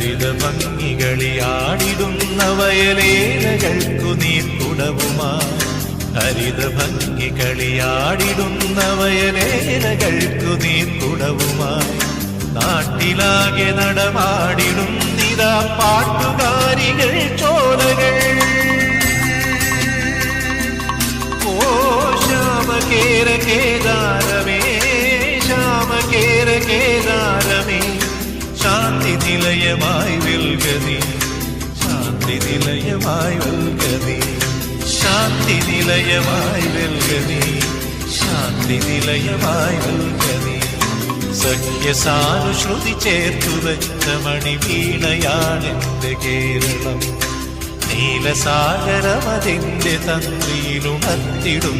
ഹരിത ഭംഗികളിയാടിടുന്ന വയലേലകൾക്കു നീർക്കുടവുമായി ഹരിത ഭംഗികളിയാടിടുന്ന വയലേലകൾക്കു നീർക്കുടവുമായി നാട്ടിലാകെ നടമാടിടുന്നിതാ പാട്ടുകാരികൾ ചോലകൾ. ഓ ശ്യാമകേര കേദാരമേ ശ്യാമകേര ശാന്തി നിലയമായി വിൽഗതി ശാന്തി നിലയമായി വിൽഗതി ശാന്തി നിലയമായി വിൽഗതി ശാന്തി നിലയമായി വിൽഗതി സഖ്യസാനുശ്രുതി ചേർത്തു വെച്ച മണിവീണയാണെന്റെ കേരളം. നീലസാഗരമതിന്റെ തന്ത്രിയിലുണർത്തിടും